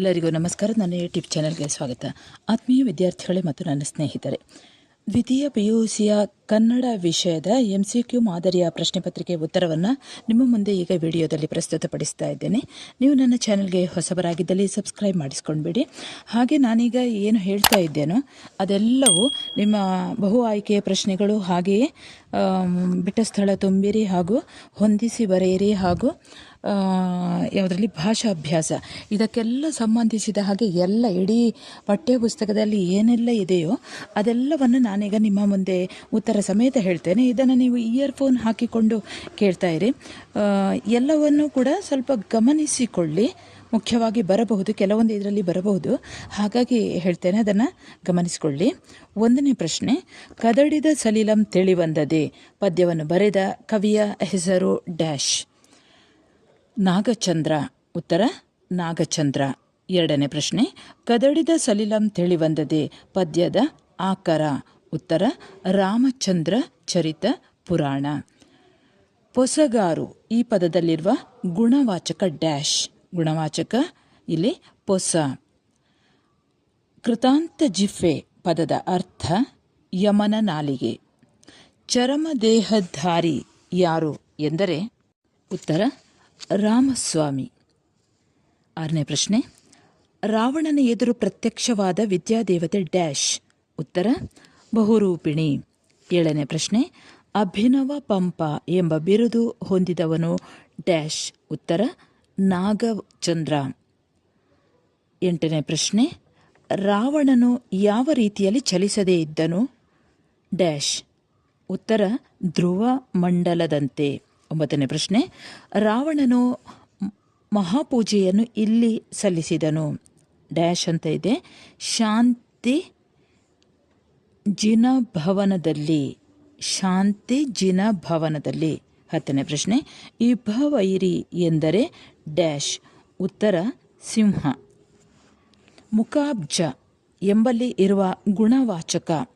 ಎಲ್ಲರಿಗೂ ನಮಸ್ಕಾರ. ನನ್ನ ಯೂಟ್ಯೂಬ್ ಚಾನಲ್ಗೆ ಸ್ವಾಗತ. ಆತ್ಮೀಯ ವಿದ್ಯಾರ್ಥಿಗಳೇ ಮತ್ತು ನನ್ನ ಸ್ನೇಹಿತರೆ, ದ್ವಿತೀಯ ಪಿ ಯು ಸಿಯ ಕನ್ನಡ ವಿಷಯದ ಎಂ ಸಿ ಕ್ಯೂ ಮಾದರಿಯ ಪ್ರಶ್ನೆ ಪತ್ರಿಕೆ ಉತ್ತರವನ್ನು ನಿಮ್ಮ ಮುಂದೆ ಈಗ ವಿಡಿಯೋದಲ್ಲಿ ಪ್ರಸ್ತುತಪಡಿಸ್ತಾ ಇದ್ದೇನೆ. ನೀವು ನನ್ನ ಚಾನಲ್ಗೆ ಹೊಸಬರಾಗಿದ್ದಲ್ಲಿ ಸಬ್ಸ್ಕ್ರೈಬ್ ಮಾಡಿಸ್ಕೊಂಡ್ಬಿಡಿ. ಹಾಗೆ ನಾನೀಗ ಏನು ಹೇಳ್ತಾ ಇದ್ದೇನೋ, ಅದೆಲ್ಲವೂ ನಿಮ್ಮ ಬಹು ಆಯ್ಕೆಯ ಪ್ರಶ್ನೆಗಳು ಹಾಗೆಯೇ ಬಿಟ್ಟ ಸ್ಥಳ ತುಂಬಿರಿ ಹಾಗೂ ಹೊಂದಿಸಿ ಬರೆಯಿರಿ ಹಾಗೂ ಯಾವುದರಲ್ಲಿ ಭಾಷಾ ಅಭ್ಯಾಸ ಇದಕ್ಕೆಲ್ಲ ಸಂಬಂಧಿಸಿದ ಹಾಗೆ ಎಲ್ಲ ಇಡೀ ಪಠ್ಯಪುಸ್ತಕದಲ್ಲಿ ಏನೆಲ್ಲ ಇದೆಯೋ ಅದೆಲ್ಲವನ್ನು ನಾನೀಗ ನಿಮ್ಮ ಮುಂದೆ ಉತ್ತರ ಸಮೇತ ಹೇಳ್ತೇನೆ. ಇದನ್ನು ನೀವು ಇಯರ್ಫೋನ್ ಹಾಕಿಕೊಂಡು ಕೇಳ್ತಾ ಇರಿ. ಎಲ್ಲವನ್ನು ಕೂಡ ಸ್ವಲ್ಪ ಗಮನಿಸಿಕೊಳ್ಳಿ. ಮುಖ್ಯವಾಗಿ ಬರಬಹುದು, ಕೆಲವೊಂದು ಇದರಲ್ಲಿ ಬರಬಹುದು. ಹಾಗಾಗಿ ಹೇಳ್ತೇನೆ, ಅದನ್ನು ಗಮನಿಸಿಕೊಳ್ಳಿ. ಒಂದನೇ ಪ್ರಶ್ನೆ, ಕದಡಿದ ಸಲೀಲಂ ತಿಳಿವಂದದೆ ಪದ್ಯವನ್ನು ಬರೆದ ಕವಿಯ ಹೆಸರು ಡ್ಯಾಶ್. ನಾಗಚಂದ್ರ. ಉತ್ತರ, ನಾಗಚಂದ್ರ. ಎರಡನೇ ಪ್ರಶ್ನೆ, ಕದಡಿದ ಸಲಿಲಂ ತಿಳಿವಂದದೆ ಪದ್ಯದ ಆಕರ. ಉತ್ತರ, ರಾಮಚಂದ್ರ ಚರಿತ ಪುರಾಣ. ಪೊಸಗಾರು, ಈ ಪದದಲ್ಲಿರುವ ಗುಣವಾಚಕ ಡ್ಯಾಶ್. ಗುಣವಾಚಕ, ಇಲ್ಲಿ ಪೊಸ. ಕೃತಾಂತ ಜಿಫೆ ಪದದ ಅರ್ಥ, ಯಮನ ನಾಲಿಗೆ. ಚರಮದೇಹಧಾರಿ ಯಾರು ಎಂದರೆ ಉತ್ತರ ರಾಮಸ್ವಾಮಿ. ಆರನೇ ಪ್ರಶ್ನೆ. ರಾವಣನ ಎದುರು ಪ್ರತ್ಯಕ್ಷವಾದ ವಿದ್ಯಾದೇವತೆ ಡ್ಯಾಶ್. ಉತ್ತರ, ಬಹುರೂಪಿಣಿ. ಏಳನೇ ಪ್ರಶ್ನೆ. ಅಭಿನವ ಪಂಪ ಎಂಬ ಬಿರುದು ಹೊಂದಿದವನು ಡ್ಯಾಶ್. ಉತ್ತರ, ನಾಗಚಂದ್ರ. ಎಂಟನೇ ಪ್ರಶ್ನೆ. ರಾವಣನು ಯಾವ ರೀತಿಯಲ್ಲಿ ಚಲಿಸದೇ ಇದ್ದನು? ಡ್ಯಾಶ್. ಉತ್ತರ, ಧ್ರುವ ಮಂಡಲದಂತೆ. ಒಂಬತ್ತನೇ ಪ್ರಶ್ನೆ, ರಾವಣನು ಮಹಾಪೂಜೆಯನ್ನು ಇಲ್ಲಿ ಸಲ್ಲಿಸಿದನು. ಡ್ಯಾಶ್ ಅಂತ ಇದೆ. ಶಾಂತಿ ಜಿನ ಭವನದಲ್ಲಿ ಶಾಂತಿ ಜಿನ ಭವನದಲ್ಲಿ ಹತ್ತನೇ ಪ್ರಶ್ನೆ, ಇಭವೈರಿ ಎಂದರೆ ಡ್ಯಾಶ್, ಉತ್ತರ ಸಿಂಹ. ಮುಖಾಬ್ಜ ಎಂಬಲ್ಲಿ ಇರುವ ಗುಣವಾಚಕ,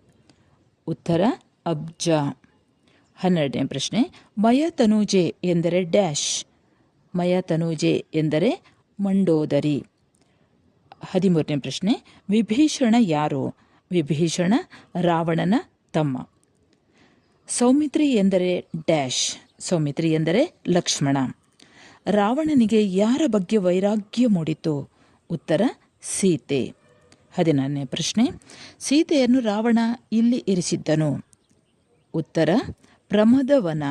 ಉತ್ತರ ಅಬ್ಜ. ಹನ್ನೆರಡನೇ ಪ್ರಶ್ನೆ, ಮಯ ತನೂಜೆ ಎಂದರೆ ಡ್ಯಾಶ್, ಮಯ ತನೂಜೆ ಎಂದರೆ ಮಂಡೋದರಿ. ಹದಿಮೂರನೇ ಪ್ರಶ್ನೆ, ವಿಭೀಷಣ ಯಾರು? ವಿಭೀಷಣ ರಾವಣನ ತಮ್ಮ. ಸೌಮಿತ್ರಿ ಎಂದರೆ ಡ್ಯಾಶ್, ಸೌಮಿತ್ರಿ ಎಂದರೆ ಲಕ್ಷ್ಮಣ. ರಾವಣನಿಗೆ ಯಾರ ಬಗ್ಗೆ ವೈರಾಗ್ಯ ಮೂಡಿತು? ಉತ್ತರ, ಸೀತೆ. ಹದಿನಾರನೇ ಪ್ರಶ್ನೆ, ಸೀತೆಯನ್ನು ರಾವಣ ಇಲ್ಲಿ ಇರಿಸಿದ್ದನು? ಉತ್ತರ ಪ್ರಮದವನ.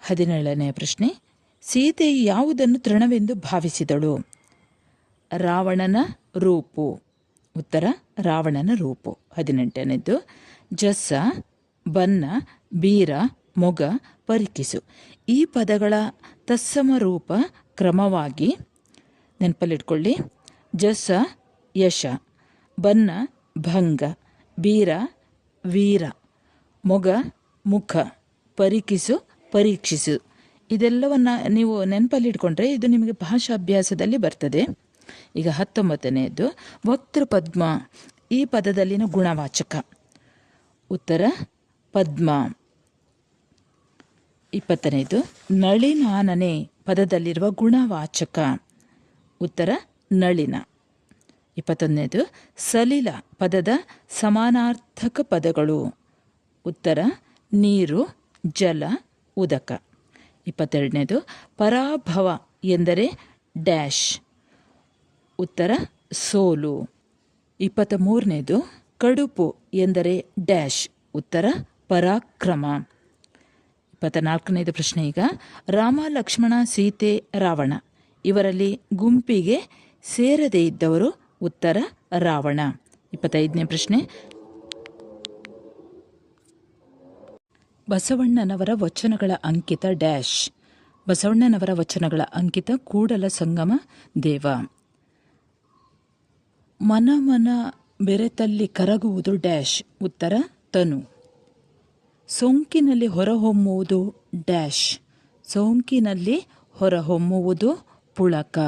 ಹದಿನೇಳನೇ ಪ್ರಶ್ನೆ. ಸೀತೆ ಯಾವುದನ್ನು ತೃಣವೆಂದು ಭಾವಿಸಿದಳು? ರಾವಣನ ರೂಪು. ಉತ್ತರ, ರಾವಣನ ರೂಪು. ಹದಿನೆಂಟನೇದು ಜಸ್ಸ ಬನ್ನ ಬೀರ, ಮೊಗ, ಪರಿಕಿಸು. ಈ ಪದಗಳ ತತ್ಸಮ ರೂಪ ಕ್ರಮವಾಗಿ ನೆನಪಲ್ಲಿಟ್ಕೊಳ್ಳಿ. ಜಸ ಯಶ ಬನ್ನ ಭಂಗ, ಬೀರ, ವೀರ, ಮೊಗ ಮುಖ, ಪರಿಕಿಸು, ಪರೀಕ್ಷಿಸು. ಇದೆಲ್ಲವನ್ನು ನೀವು ನೆನಪಲ್ಲಿಟ್ಕೊಂಡ್ರೆ ಇದು ನಿಮಗೆ ಭಾಷಾಭ್ಯಾಸದಲ್ಲಿ ಬರ್ತದೆ. ಈಗ ಹತ್ತೊಂಬತ್ತನೆಯದು ವಕ್ತೃಪದ್ಮ ಈ ಪದದಲ್ಲಿನ ಗುಣವಾಚಕ. ಉತ್ತರ, ಪದ್ಮ. ಇಪ್ಪತ್ತನೇದು ನಳಿನಾನನೆ ಪದದಲ್ಲಿರುವ ಗುಣವಾಚಕ. ಉತ್ತರ, ನಳಿನ. ಇಪ್ಪತ್ತೊಂದನೇದು ಸಲಿಲ ಪದದ ಸಮಾನಾರ್ಥಕ ಪದಗಳು. ಉತ್ತರ ನೀರು, ಜಲ, ಉದಕ. ಇಪ್ಪತ್ತೆರಡನೇದು, ಪರಾಭವ ಎಂದರೆ ಡ್ಯಾಶ್. ಉತ್ತರ, ಸೋಲು. ಇಪ್ಪತ್ತ ಮೂರನೇದು ಕಡುಪು ಎಂದರೆ ಡ್ಯಾಶ್. ಉತ್ತರ, ಪರಾಕ್ರಮ. ಇಪ್ಪತ್ತ ನಾಲ್ಕನೇದು ಪ್ರಶ್ನೆ ಈಗ, ರಾಮ, ಲಕ್ಷ್ಮಣ, ಸೀತೆ, ರಾವಣ. ಇವರಲ್ಲಿ ಗುಂಪಿಗೆ ಸೇರದೇ ಇದ್ದವರು ಉತ್ತರ, ರಾವಣ. ಇಪ್ಪತ್ತೈದನೇ ಪ್ರಶ್ನೆ ಬಸವಣ್ಣನವರ ವಚನಗಳ ಅಂಕಿತ ಡ್ಯಾಶ್. ಬಸವಣ್ಣನವರ ವಚನಗಳ ಅಂಕಿತ ಕೂಡಲ ಸಂಗಮ ದೇವ. ಮನ ಮನ ಬೆರೆತಲ್ಲಿ ಕರಗುವುದು ಡ್ಯಾಶ್. ಉತ್ತರ, ತನು. ಸೋಂಕಿನಲ್ಲಿ ಹೊರಹೊಮ್ಮುವುದು ಡ್ಯಾಶ್. ಸೋಂಕಿನಲ್ಲಿ ಹೊರಹೊಮ್ಮುವುದು ಪುಳಕ.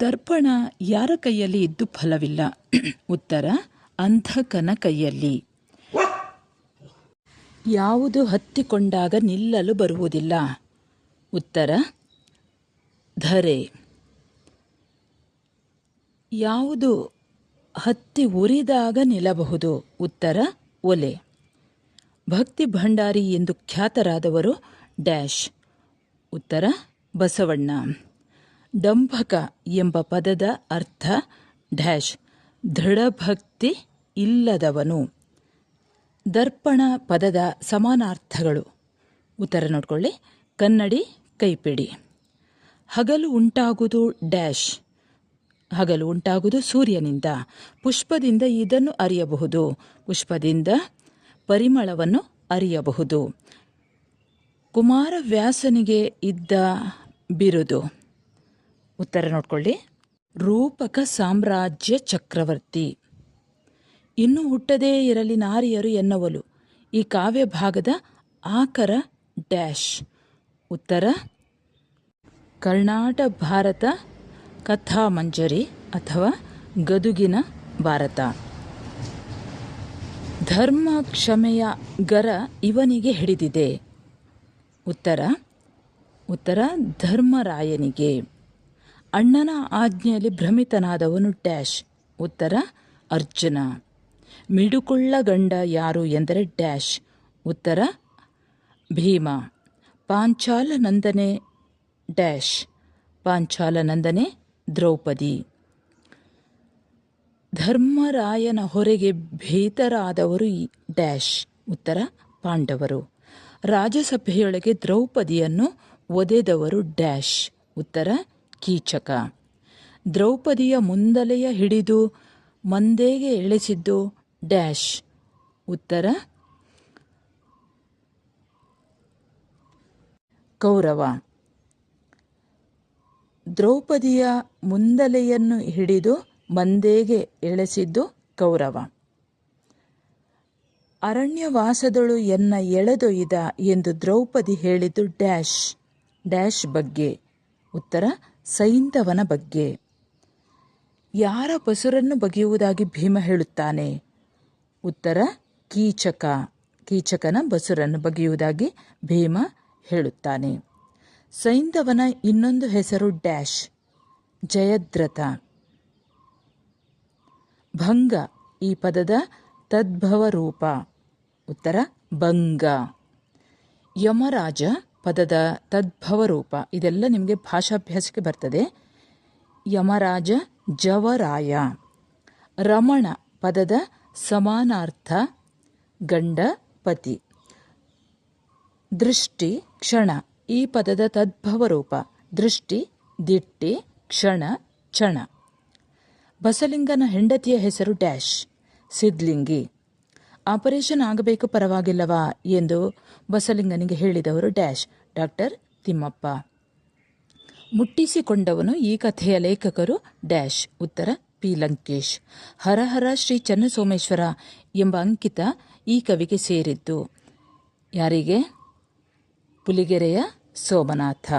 ದರ್ಪಣ ಯಾರ ಕೈಯಲ್ಲಿ ಇದ್ದು ಫಲವಿಲ್ಲ. ಉತ್ತರ, ಅಂಧಕನ ಕೈಯಲ್ಲಿ. ಯಾವುದು ಹತ್ತಿಕೊಂಡಾಗ ನಿಲ್ಲಲು ಬರುವುದಿಲ್ಲ. ಉತ್ತರ, ಧರೆ. ಯಾವುದು ಹತ್ತಿ ಉರಿದಾಗ ನಿಲ್ಲಬಹುದು? ಉತ್ತರ, ಒಲೆ. ಭಕ್ತಿ ಭಂಡಾರಿ ಎಂದು ಖ್ಯಾತರಾದವರು ಡ್ಯಾಶ್. ಉತ್ತರ, ಬಸವಣ್ಣ. ಡಂಭಕ ಎಂಬ ಪದದ ಅರ್ಥ ಡ್ಯಾಶ್. ದೃಢಭಕ್ತಿ ಇಲ್ಲದವನು. ದರ್ಪಣ ಪದದ ಸಮಾನಾರ್ಥಗಳು. ಉತ್ತರ ನೋಡ್ಕೊಳ್ಳಿ. ಕನ್ನಡಿ, ಕೈಪಿಡಿ. ಹಗಲು ಉಂಟಾಗುವುದು ಡ್ಯಾಶ್. ಹಗಲು ಉಂಟಾಗುವುದು ಸೂರ್ಯನಿಂದ. ಪುಷ್ಪದಿಂದ ಇದನ್ನು ಅರಿಯಬಹುದು. ಪುಷ್ಪದಿಂದ ಪರಿಮಳವನ್ನು ಅರಿಯಬಹುದು. ಕುಮಾರವ್ಯಾಸನಿಗೆ ಇದ್ದ ಬಿರುದು. ಉತ್ತರ ನೋಡ್ಕೊಳ್ಳಿ. ರೂಪಕ ಸಾಮ್ರಾಜ್ಯ ಚಕ್ರವರ್ತಿ. ಇನ್ನು ಹುಟ್ಟದೇ ಇರಲಿ ನಾರಿಯರು ಎನ್ನುವಲು. ಈ ಕಾವ್ಯ ಭಾಗದ ಆಕರ ಡ್ಯಾಶ್. ಉತ್ತರ, ಕರ್ನಾಟ ಭಾರತ ಕಥಾಮಂಜರಿ ಅಥವಾ ಗದುಗಿನ ಭಾರತ. ಧರ್ಮ ಕ್ಷಮೆಯ ಗರ ಇವನಿಗೆ ಹಿಡಿದಿದೆ. ಉತ್ತರ ಉತ್ತರ ಧರ್ಮರಾಯನಿಗೆ. ಅಣ್ಣನ ಆಜ್ಞೆಯಲ್ಲಿ ಭ್ರಮಿತನಾದವನು ಡ್ಯಾಶ್. ಉತ್ತರ, ಅರ್ಜುನ. ಮಿಡುಕುಳ್ಳ ಗಂಡ ಯಾರು ಎಂದರೆ ಡ್ಯಾಶ್. ಉತ್ತರ, ಭೀಮ. ಪಾಂಚಾಲ ನಂದನೆ ಡ್ಯಾಶ್. ಪಾಂಚಾಲ ನಂದನೆ ದ್ರೌಪದಿ. ಧರ್ಮರಾಯನ ಹೊರೆಗೆ ಭೀತರಾದವರು ಡ್ಯಾಶ್. ಉತ್ತರ, ಪಾಂಡವರು. ರಾಜಸಭೆಯೊಳಗೆ ದ್ರೌಪದಿಯನ್ನು ಒದೆದವರು ಡ್ಯಾಶ್. ಉತ್ತರ, ಕೀಚಕ. ದ್ರೌಪದಿಯ ಮುಂದಲೆಯ ಹಿಡಿದು ಮಂದೆಗೆ ಇಳಿಸಿದ್ದು ಡ್ಯಾಶ್. ಉತ್ತರ, ಕೌರವ. ದ್ರೌಪದಿಯ ಮುಂದಲೆಯನ್ನು ಹಿಡಿದು ಮಂದೇಗೆ ಎಳೆಸಿದ್ದು ಕೌರವ. ಅರಣ್ಯವಾಸದಳು ಎನ್ನ ಎಳೆದೊಯ್ದ ಎಂದು ದ್ರೌಪದಿ ಹೇಳಿದ್ದು ಡ್ಯಾಶ್. ಡ್ಯಾಶ್ ಬಗ್ಗೆ. ಉತ್ತರ, ಸೈಂಧವನ ಬಗ್ಗೆ. ಯಾರ ಪಸುರನ್ನು ಬಗೆಯುವುದಾಗಿ ಭೀಮ ಹೇಳುತ್ತಾನೆ? ಉತ್ತರ ಕೀಚಕ. ಕೀಚಕನ ಬಸುರನ್ನು ಬಗೆಯುವುದಾಗಿ ಭೀಮ ಹೇಳುತ್ತಾನೆ. ಸೈಂಧವನ ಇನ್ನೊಂದು ಹೆಸರು ಡ್ಯಾಶ್. ಜಯದ್ರಥ. ಭಂಗ, ಈ ಪದದ ತದ್ಭವ ರೂಪ. ಉತ್ತರ, ಭಂಗ. ಯಮರಾಜ ಪದದ ತದ್ಭವ ರೂಪ. ಇದೆಲ್ಲ ನಿಮಗೆ ಭಾಷಾಭ್ಯಾಸಕ್ಕೆ ಬರ್ತದೆ. ಯಮರಾಜ ಜವರಾಯ. ರಮಣ ಪದದ ಸಮಾನಾರ್ಥ, ಗಂಡ, ಪತಿ. ದೃಷ್ಟಿ, ಕ್ಷಣ. ಈ ಪದದ ತದ್ಭವ ರೂಪ ದೃಷ್ಟಿ, ದಿಟ್ಟಿ, ಕ್ಷಣ ಚಣ ಬಸಲಿಂಗನ ಹೆಂಡತಿಯ ಹೆಸರು ಡ್ಯಾಶ್. ಸಿದ್ಲಿಂಗಿ. ಆಪರೇಷನ್ ಆಗಬೇಕು ಪರವಾಗಿಲ್ಲವಾ ಎಂದು ಬಸಲಿಂಗನಿಗೆ ಹೇಳಿದವರು ಡ್ಯಾಶ್. ಡಾಕ್ಟರ್ ತಿಮ್ಮಪ್ಪ. ಮುಟ್ಟಿಸಿಕೊಂಡವನು ಈ ಕಥೆಯ ಲೇಖಕರು ಡ್ಯಾಶ್. ಉತ್ತರ ಪಿ ಲಂಕೇಶ್. ಹರಹರ ಶ್ರೀ ಚನ್ನಸೋಮೇಶ್ವರ ಎಂಬ ಅಂಕಿತ ಈ ಕವಿಗೆ ಸೇರಿದ್ದು. ಯಾರಿಗೆ? ಪುಲಿಗೆರೆಯ ಸೋಮನಾಥ.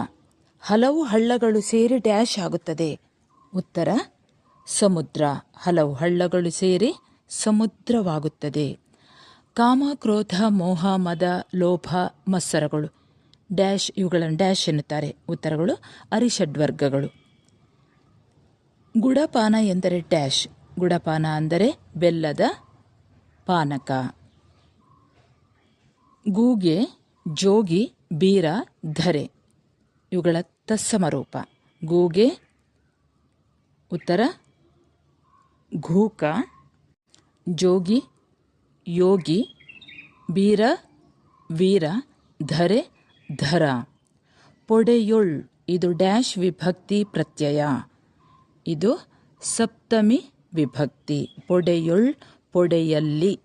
ಹಲವು ಹಳ್ಳಗಳು ಸೇರಿ ಡ್ಯಾಶ್ ಆಗುತ್ತದೆ. ಉತ್ತರ, ಸಮುದ್ರ. ಹಲವು ಹಳ್ಳಗಳು ಸೇರಿ ಸಮುದ್ರವಾಗುತ್ತದೆ. ಕಾಮ, ಕ್ರೋಧ, ಮೋಹ, ಮದ, ಲೋಭ, ಮತ್ಸರಗಳು. ಡ್ಯಾಶ್ ಇವುಗಳನ್ನು ಡ್ಯಾಶ್ ಎನ್ನುತ್ತಾರೆ. ಉತ್ತರಗಳು ಅರಿಷಡ್ವರ್ಗಗಳು ಗುಡಪಾನ ಎಂದರೆ ಡ್ಯಾಶ್. ಗುಡಪಾನ ಅಂದರೆ ಬೆಲ್ಲದ ಪಾನಕ. ಗೂಗೆ, ಜೋಗಿ, ಬೀರ, ಧರೆ. ಇವುಗಳ ತತ್ಸಮರೂಪ. ಗೂಗೆ, ಉತ್ತರ, ಘೂಕ. ಜೋಗಿ, ಯೋಗಿ, ಬೀರ, ವೀರ, ಧರೆ, ಧರ. ಪೊಡೆಯೊಳ್. ಇದು ಡ್ಯಾಶ್ ವಿಭಕ್ತಿ ಪ್ರತ್ಯಯ. ಇದು ಸಪ್ತಮಿ ವಿಭಕ್ತಿ, ಪೊಡೆಯುಳ್ ಪೊಡೆಯಲ್ಲಿ.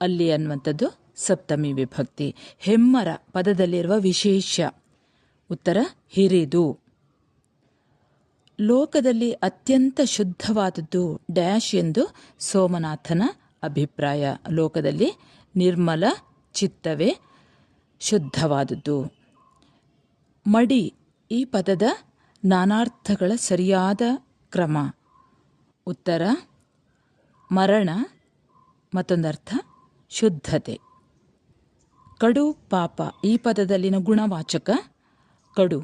ಅಲ್ಲಿ ಅನ್ನುವಂಥದ್ದು ಸಪ್ತಮಿ ವಿಭಕ್ತಿ. ಹೆಮ್ಮರ ಪದದಲ್ಲಿರುವ ವಿಶೇಷ. ಉತ್ತರ, ಹಿರಿದು. ಲೋಕದಲ್ಲಿ ಅತ್ಯಂತ ಶುದ್ಧವಾದದ್ದು ಡ್ಯಾಶ್ ಎಂದು ಸೋಮನಾಥನ ಅಭಿಪ್ರಾಯ. ಲೋಕದಲ್ಲಿ ನಿರ್ಮಲ ಚಿತ್ತವೇ ಶುದ್ಧವಾದದ್ದು. ಮಡಿ, ಈ ಪದದ ನಾನಾರ್ಥಗಳ ಸರಿಯಾದ ಕ್ರಮ. ಉತ್ತರ, ಮರಣ, ಮತ್ತೊಂದರ್ಥ, ಶುದ್ಧತೆ. ಕಡು ಪಾಪ, ಈ ಪದದಲ್ಲಿನ ಗುಣವಾಚಕ, ಕಡು.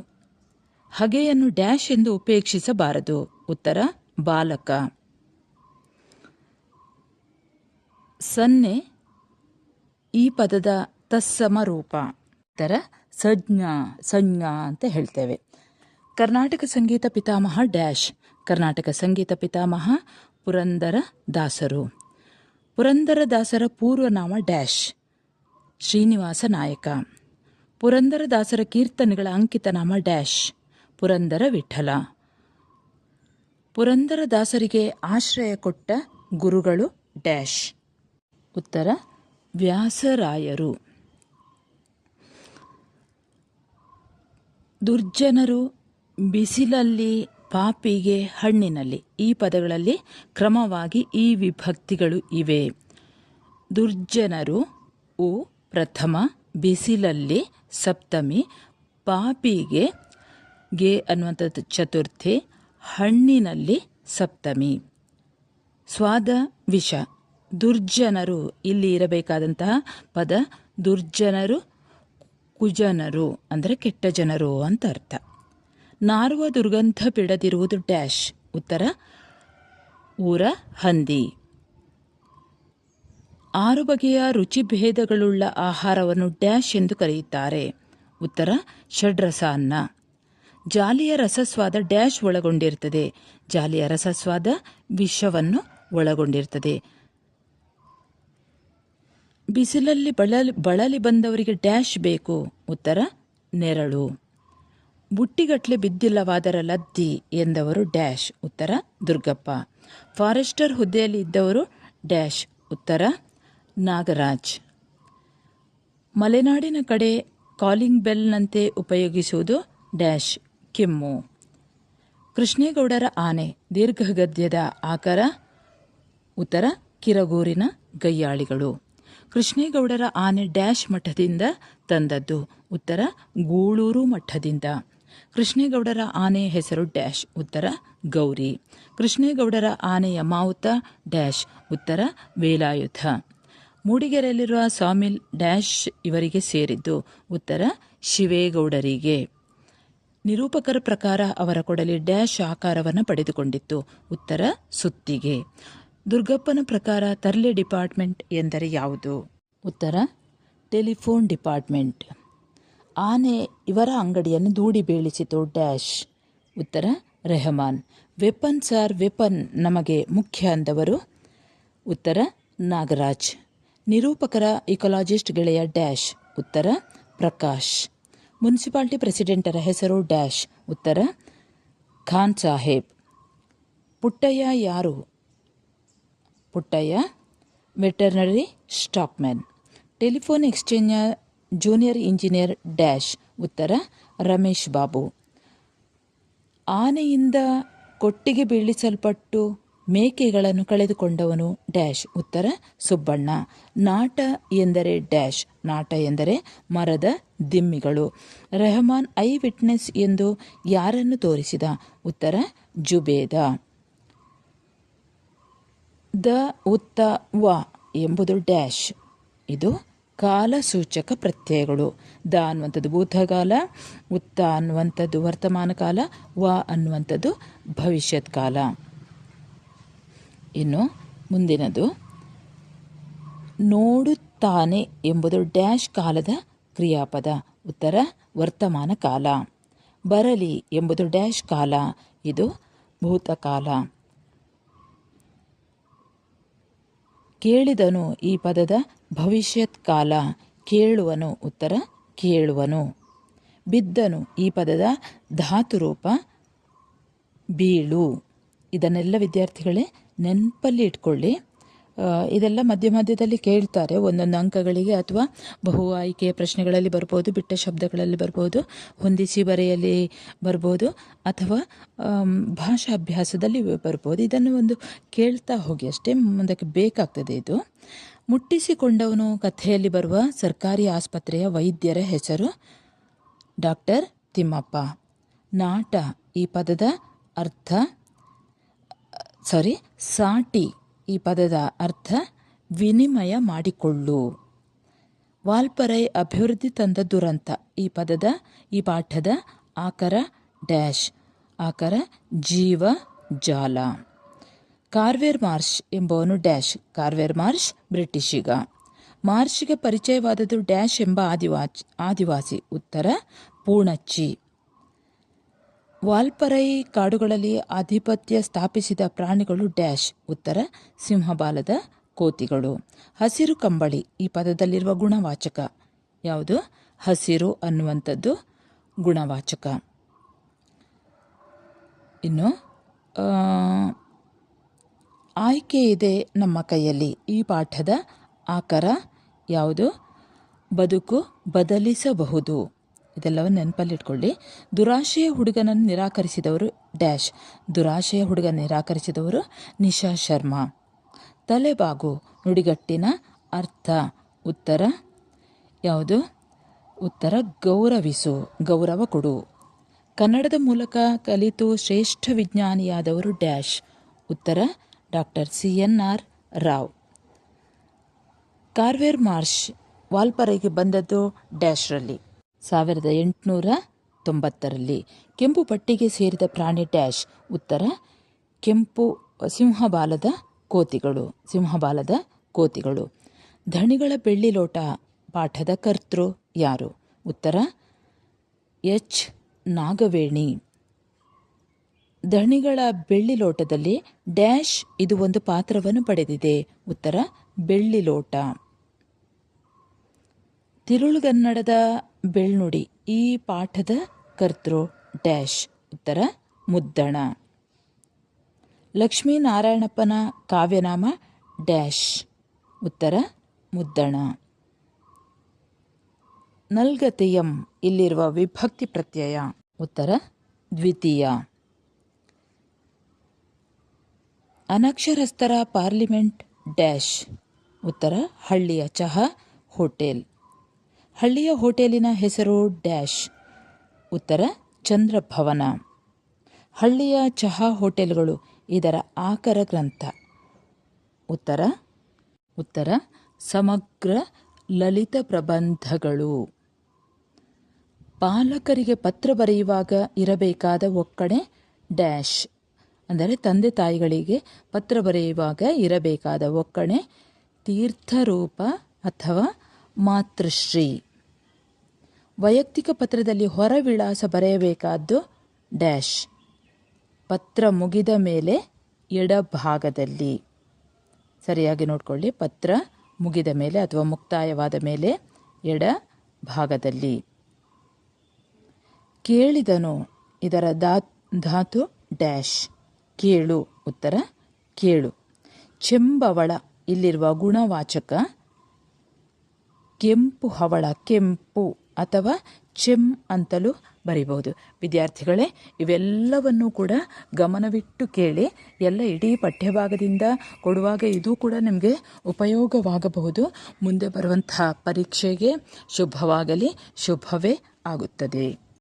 ಹಗೆಯನ್ನು ಡ್ಯಾಶ್ ಎಂದು ಉಪೇಕ್ಷಿಸಬಾರದು. ಉತ್ತರ, ಬಾಲಕ. ಸನ್ನೆ, ಈ ಪದದ ತತ್ಸಮ ರೂಪ. ಉತ್ತರ, ಸಂಜ್ಞಾ ಸಂಜ್ಞಾ ಅಂತ ಹೇಳ್ತೇವೆ. ಕರ್ನಾಟಕ ಸಂಗೀತ ಪಿತಾಮಹ ಡ್ಯಾಶ್. ಕರ್ನಾಟಕ ಸಂಗೀತ ಪಿತಾಮಹ ಪುರಂದರ ದಾಸರು. ಪುರಂದರ ದಾಸರ ಪೂರ್ವನಾಮ ಡ್ಯಾಶ್. ಶ್ರೀನಿವಾಸ ನಾಯಕ. ಪುರಂದರ ದಾಸರ ಕೀರ್ತನೆಗಳ ಅಂಕಿತ ನಾಮ ಡ್ಯಾಶ್. ಪುರಂದರ ವಿಠಲ. ಪುರಂದರ ದಾಸರಿಗೆ ಆಶ್ರಯ ಕೊಟ್ಟ ಗುರುಗಳು ಡ್ಯಾಶ್. ಉತ್ತರ, ವ್ಯಾಸರಾಯರು. ದುರ್ಜನರು ಬಿಸಿಲಲ್ಲಿ, ಪಾಪಿಗೆ ಹಣ್ಣಿನಲ್ಲಿ. ಈ ಪದಗಳಲ್ಲಿ ಕ್ರಮವಾಗಿ ಈ ವಿಭಕ್ತಿಗಳು ಇವೆ. ದುರ್ಜನರು, ಉ, ಪ್ರಥಮ, ಬಿಸಿಲಲ್ಲಿ, ಸಪ್ತಮಿ, ಪಾಪಿಗೆ ಗೆ ಅನ್ನುವಂಥದ್ದು ಚತುರ್ಥಿ, ಹಣ್ಣಿನಲ್ಲಿ ಸಪ್ತಮಿ. ಸ್ವಾದ, ವಿಷ. ದುರ್ಜನರು ಇಲ್ಲಿ ಇರಬೇಕಾದಂತಹ ಪದ ದುರ್ಜನರು, ಕುಜನರು, ಅಂದರೆ ಕೆಟ್ಟ ಜನರು ಅಂತ ಅರ್ಥ. ನಾರುವ ದುರ್ಗಂಧ ಬಿಡದಿರುವುದು ಡ್ಯಾಶ್. ಉತ್ತರ, ಊರ ಹಂದಿ. ಆರು ಬಗೆಯ ರುಚಿ ಭೇದಗಳುಳ್ಳ ಆಹಾರವನ್ನು ಡ್ಯಾಶ್ ಎಂದು ಕರೆಯುತ್ತಾರೆ. ಉತ್ತರ ಷಡ್ರಸ ಅನ್ನ ಜಾಲಿಯ ರಸಸ್ವಾದ ಡ್ಯಾಶ್ ಒಳಗೊಂಡಿರುತ್ತದೆ. ಜಾಲಿಯ ರಸಸ್ವಾದ ವಿಷವನ್ನು ಒಳಗೊಂಡಿರುತ್ತದೆ. ಬಿಸಿಲಲ್ಲಿ ಬಳಲಿ ಬಳಲಿ ಬಂದವರಿಗೆ ಡ್ಯಾಶ್ ಬೇಕು. ಉತ್ತರ, ನೆರಳು. ಬುಟ್ಟಿಗಟ್ಲೆ ಬಿದ್ದಿಲ್ಲವಾದರ ಲದ್ದಿ ಎಂದವರು ಡ್ಯಾಶ್ ಉತ್ತರ ದುರ್ಗಪ್ಪ. ಫಾರೆಸ್ಟರ್ ಹುದ್ದೆಯಲ್ಲಿ ಇದ್ದವರು ಡ್ಯಾಶ್ ಉತ್ತರ ನಾಗರಾಜ್. ಮಲೆನಾಡಿನ ಕಡೆ ಕಾಲಿಂಗ್ ಬೆಲ್ನಂತೆ ಉಪಯೋಗಿಸುವುದು ಡ್ಯಾಶ್ ಕೆಮ್ಮು. ಕೃಷ್ಣೇಗೌಡರ ಆನೆ ದೀರ್ಘಗದ್ಯದ ಆಕಾರ ಉತ್ತರ ಕಿರಗೂರಿನ ಗಯ್ಯಾಳಿಗಳು ಕೃಷ್ಣೇಗೌಡರ ಆನೆ ಡ್ಯಾಶ್ ಮಠದಿಂದ ತಂದದ್ದು ಉತ್ತರ ಗೂಳೂರು ಮಠದಿಂದ. ಕೃಷ್ಣೇಗೌಡರ ಆನೆ ಹೆಸರು ಡ್ಯಾಶ್, ಉತ್ತರ ಗೌರಿ. ಕೃಷ್ಣೇಗೌಡರ ಆನೆಯ ಮಾವುತ ಡ್ಯಾಶ್, ಉತ್ತರ ವೇಲಾಯುಧ. ಮೂಡಿಗೆರೆಯಲ್ಲಿರುವ ಸಾಮಿಲ್ ಡ್ಯಾಶ್ ಇವರಿಗೆ ಸೇರಿದ್ದು, ಉತ್ತರ ಶಿವೇಗೌಡರಿಗೆ. ನಿರೂಪಕರ ಪ್ರಕಾರ ಅವರ ಕೊಡಲಿ ಡ್ಯಾಶ್ ಆಕಾರವನ್ನು ಪಡೆದುಕೊಂಡಿತ್ತು, ಉತ್ತರ ಸುತ್ತಿಗೆ. ದುರ್ಗಪ್ಪನ ಪ್ರಕಾರ ತರ್ಲೆ ಡಿಪಾರ್ಟ್ಮೆಂಟ್ ಎಂದರೆ ಯಾವುದು? ಉತ್ತರ ಟೆಲಿಫೋನ್ ಡಿಪಾರ್ಟ್ಮೆಂಟ್. ಆನೆ ಇವರ ಅಂಗಡಿಯನ್ನು ದೂಡಿ ಬೀಳಿಸಿತು, ಡ್ಯಾಶ್. ಉತ್ತರ, ರೆಹಮಾನ್. ವೆಪನ್ ಸಾರ್, ವೆಪನ್ ನಮಗೆ ಮುಖ್ಯ ಅಂದವರು. ಉತ್ತರ, ನಾಗರಾಜ್. ನಿರೂಪಕರ ಇಕೊಲಾಜಿಸ್ಟ್ ಗೆಳೆಯ, ಡ್ಯಾಶ್. ಉತ್ತರ, ಪ್ರಕಾಶ್. ಮುನ್ಸಿಪಾಲ್ಟಿ ಪ್ರೆಸಿಡೆಂಟರ ಹೆಸರು, ಡ್ಯಾಶ್. ಉತ್ತರ, ಖಾನ್ ಸಾಹೇಬ್. ಪುಟ್ಟಯ್ಯ ಯಾರು? Puttaiah, veterinary stockman. Telephone exchange junior engineer dash ಉತ್ತರ, ರಮೇಶ್ ಬಾಬು. ಆನೆಯಿಂದ ಕೊಟ್ಟಿಗೆ ಬೀಳಿಸಲ್ಪಟ್ಟು ಮೇಕೆಗಳನ್ನು ಕಳೆದುಕೊಂಡವನು ಡ್ಯಾಶ್ ಉತ್ತರ, ಸುಬ್ಬಣ್ಣ. ನಾಟ ಎಂದರೆ ಡ್ಯಾಶ್ ನಾಟ ಎಂದರೆ ಮರದ ದಿಮ್ಮಿಗಳು. ರೆಹಮಾನ್ ಐ ವಿಟ್ನೆಸ್ ಎಂದು ಯಾರನ್ನು ತೋರಿಸಿದ? ಉತ್ತರ, ಜುಬೇದ. ದ ಉತ್ತ ವ ಎಂಬುದು ಡ್ಯಾಶ್ ಇದು ಕಾಲಸೂಚಕ ಪ್ರತ್ಯಯಗಳು. ದ ಅನ್ನುವಂಥದ್ದು ಭೂತಕಾಲ, ಉತ್ತ ಅನ್ನುವಂಥದ್ದು ವರ್ತಮಾನ ಕಾಲ ವ ಅನ್ನುವಂಥದ್ದು ಭವಿಷ್ಯತ್ ಕಾಲ ಇನ್ನು ಮುಂದಿನದು, ನೋಡುತ್ತಾನೆ ಎಂಬುದು ಡ್ಯಾಶ್ ಕಾಲದ ಕ್ರಿಯಾಪದ. ಉತ್ತರ ವರ್ತಮಾನ ಕಾಲ ಬರಲಿ ಎಂಬುದು ಡ್ಯಾಶ್ ಕಾಲ. ಇದು ಭೂತಕಾಲ. ಕೇಳಿದನು ಈ ಪದದ ಭವಿಷ್ಯತ್ ಕಾಲ ಕೇಳುವನು, ಉತ್ತರ ಕೇಳುವನು. ಬಿದ್ದನು ಈ ಪದದ ಧಾತುರೂಪ ಬೀಳು. ಇದನ್ನೆಲ್ಲ ವಿದ್ಯಾರ್ಥಿಗಳೇ ನೆನಪಲ್ಲಿ ಇಟ್ಕೊಳ್ಳಿ. ಇದೆಲ್ಲ ಮಧ್ಯ ಮಧ್ಯದಲ್ಲಿ ಕೇಳ್ತಾರೆ. ಒಂದೊಂದು ಅಂಕಗಳಿಗೆ ಅಥವಾ ಬಹು ಆಯ್ಕೆಯ ಪ್ರಶ್ನೆಗಳಲ್ಲಿ ಬರ್ಬೋದು, ಬಿಟ್ಟ ಶಬ್ದಗಳಲ್ಲಿ ಬರ್ಬೋದು, ಹೊಂದಿಸಿ ಬರೆಯಲಿ ಬರ್ಬೋದು, ಅಥವಾ ಭಾಷಾ ಭಾಷಾಭ್ಯಾಸದಲ್ಲಿ ಬರ್ಬೋದು. ಇದನ್ನು ಒಂದು ಕೇಳ್ತಾ ಹೋಗಿ ಅಷ್ಟೇ. ಮುಂದಕ್ಕೆ ಬೇಕಾಗ್ತದೆ ಇದು. ಮುಟ್ಟಿಸಿಕೊಂಡವನು ಕಥೆಯಲ್ಲಿ ಬರುವ ಸರ್ಕಾರಿ ಆಸ್ಪತ್ರೆಯ ವೈದ್ಯರ ಹೆಸರು ಡಾಕ್ಟರ್ ತಿಮ್ಮಪ್ಪ. ನಾಟ ಈ ಪದದ ಅರ್ಥ ಸಾರಿ ಸಾಟಿ ಈ ಪದದ ಅರ್ಥ, ವಿನಿಮಯ ಮಾಡಿಕೊಳ್ಳು. ವಾಲ್ಪರೈ ಅಭಿವೃದ್ಧಿ ತಂದ ದುರಂತ ಈ ಪದದ ಈ ಪಾಠದ ಆಕರ ಡ್ಯಾಶ್, ಆಕರ ಜೀವ ಜಾಲ. ಕಾರ್ವೇರ್ ಮಾರ್ಷ್ ಎಂಬವನು ಡ್ಯಾಶ್, ಕಾರ್ವೇರ್ ಮಾರ್ಷ್ ಬ್ರಿಟಿಷಿಗ. ಮಾರ್ಷ್ಗೆ ಪರಿಚಯವಾದದ್ದು ಡ್ಯಾಶ್ ಎಂಬ ಆದಿವಾಚ್, ಆದಿವಾಸಿ, ಉತ್ತರ ಪೂಣಚ್ಚಿ. ವಾಲ್ಪರೈ ಕಾಡುಗಳಲ್ಲಿ ಆಧಿಪತ್ಯ ಸ್ಥಾಪಿಸಿದ ಪ್ರಾಣಿಗಳು ಡ್ಯಾಶ್, ಉತ್ತರ ಸಿಂಹಬಾಲದ ಕೋತಿಗಳು. ಹಸಿರು ಕಂಬಳಿ, ಈ ಪದದಲ್ಲಿರುವ ಗುಣವಾಚಕ. ಯಾವುದು? ಹಸಿರು ಅನ್ನುವಂಥದ್ದು ಗುಣವಾಚಕ. ಇನ್ನು ಆಯ್ಕೆ ಇದೆ ನಮ್ಮ ಕೈಯಲ್ಲಿ. ಈ ಪಾಠದ ಆಕಾರ ಯಾವುದು? ಬದುಕು ಬದಲಿಸಬಹುದು. ಇದೆಲ್ಲವನ್ನು ನೆನಪಲ್ಲಿಟ್ಕೊಳ್ಳಿ. ದುರಾಶೆಯ ಹುಡುಗನನ್ನು ನಿರಾಕರಿಸಿದವರು ಡ್ಯಾಶ್. ದುರಾಶೆಯ ಹುಡುಗ ನಿರಾಕರಿಸಿದವರು ನಿಶಾ ಶರ್ಮಾ. ತಲೆಬಾಗು, ನುಡಿಗಟ್ಟಿನ ಅರ್ಥ. ಉತ್ತರ ಯಾವುದು? ಉತ್ತರ ಗೌರವಿಸು, ಗೌರವ ಕೊಡು. ಕನ್ನಡದ ಮೂಲಕ ಕಲಿತು ಶ್ರೇಷ್ಠ ವಿಜ್ಞಾನಿಯಾದವರು ಡ್ಯಾಶ್. ಉತ್ತರ doctor C N R Rao. Carver Marsh ವಾಲ್ಪರೆಗೆ ಬಂದದ್ದು ಡ್ಯಾಶ್ರಲ್ಲಿ, ಸಾವಿರದ ಎಂಟುನೂರ ತೊಂಬತ್ತರಲ್ಲಿ. ಕೆಂಪು ಪಟ್ಟಿಗೆ ಸೇರಿದ ಪ್ರಾಣಿ ಡ್ಯಾಶ್, ಉತ್ತರ ಕೆಂಪು ಸಿಂಹಬಾಲದ ಕೋತಿಗಳು ಸಿಂಹಬಾಲದ ಕೋತಿಗಳು. ಧಣಿಗಳ ಬೆಳ್ಳಿ ಲೋಟ ಪಾಠದ ಕರ್ತೃ ಯಾರು? ಉತ್ತರ ಎಚ್. ನಾಗವೇಣಿ. ದಣಿಗಳ ಬೆಳ್ಳಿ ಲೋಟದಲ್ಲಿ ಡ್ಯಾಶ್ ಇದು ಒಂದು ಪಾತ್ರವನ್ನು ಪಡೆದಿದೆ. ಉತ್ತರ, ಬೆಳ್ಳಿ ಲೋಟ. ತಿರುಳುಗನ್ನಡದ ಬೆಳ್ನುಡಿ, ಈ ಪಾಠದ ಕರ್ತೃ ಡ್ಯಾಶ್. ಉತ್ತರ, ಮುದ್ದಣ. ಲಕ್ಷ್ಮೀನಾರಾಯಣಪ್ಪನ ಕಾವ್ಯನಾಮ ಡ್ಯಾಶ್. ಉತ್ತರ, ಮುದ್ದಣ. ನಲ್ಗತೆಯಂ, ಇಲ್ಲಿರುವ ವಿಭಕ್ತಿ ಪ್ರತ್ಯಯ. ಉತ್ತರ, ದ್ವಿತೀಯ. ಅನಕ್ಷರಸ್ಥರ ಪಾರ್ಲಿಮೆಂಟ್ ಡ್ಯಾಶ್. ಉತ್ತರ, ಹಳ್ಳಿಯ ಚಹಾ ಹೋಟೆಲ್. ಹಳ್ಳಿಯ ಹೋಟೆಲಿನ ಹೆಸರು ಡ್ಯಾಶ್. ಉತ್ತರ, ಚಂದ್ರಭವನ. ಹಳ್ಳಿಯ ಚಹಾ ಹೋಟೆಲ್ಗಳು ಇದರ ಆಕರ ಗ್ರಂಥ. ಉತ್ತರ ಉತ್ತರ, ಸಮಗ್ರ ಲಲಿತ ಪ್ರಬಂಧಗಳು. ಪಾಲಕರಿಗೆ ಪತ್ರ ಬರೆಯುವಾಗ ಇರಬೇಕಾದ ಒಕ್ಕಣೆ ಡ್ಯಾಶ್. ಅಂದರೆ ತಂದೆ ತಾಯಿಗಳಿಗೆ ಪತ್ರ ಬರೆಯುವಾಗ ಇರಬೇಕಾದ ಒಕ್ಕಣೆ, ತೀರ್ಥರೂಪ ಅಥವಾ ಮಾತೃಶ್ರೀ. ವೈಯಕ್ತಿಕ ಪತ್ರದಲ್ಲಿ ಹೊರ ವಿಳಾಸ ಬರೆಯಬೇಕಾದ್ದು ಡ್ಯಾಶ್. ಪತ್ರ ಮುಗಿದ ಮೇಲೆ ಎಡಭಾಗದಲ್ಲಿ. ಸರಿಯಾಗಿ ನೋಡಿಕೊಳ್ಳಿ. ಪತ್ರ ಮುಗಿದ ಮೇಲೆ ಅಥವಾ ಮುಕ್ತಾಯವಾದ ಮೇಲೆ ಎಡ ಭಾಗದಲ್ಲಿ ಕೇಳಿದನು ಇದರ ಧಾತು ಡ್ಯಾಶ್. ಕೇಳು. ಉತ್ತರ, ಕೇಳು. ಚೆಂಬವಳ, ಇಲ್ಲಿರುವ ಗುಣವಾಚಕ. ಕೆಂಪು ಹವಳ, ಕೆಂಪು ಅಥವಾ ಚೆಮ್ ಅಂತಲೂ ಬರಿಬಹುದು. ವಿದ್ಯಾರ್ಥಿಗಳೇ, ಇವೆಲ್ಲವನ್ನೂ ಕೂಡ ಗಮನವಿಟ್ಟು ಕೇಳಿ, ಎಲ್ಲ ಇಡೀ ಪಠ್ಯಭಾಗದಿಂದ ಕೊಡುವಾಗ ಇದು ಕೂಡ ನಿಮಗೆ ಉಪಯೋಗವಾಗಬಹುದು. ಮುಂದೆ ಬರುವಂತಹ ಪರೀಕ್ಷೆಗೆ ಶುಭವಾಗಲಿ, ಶುಭವೇ ಆಗುತ್ತದೆ.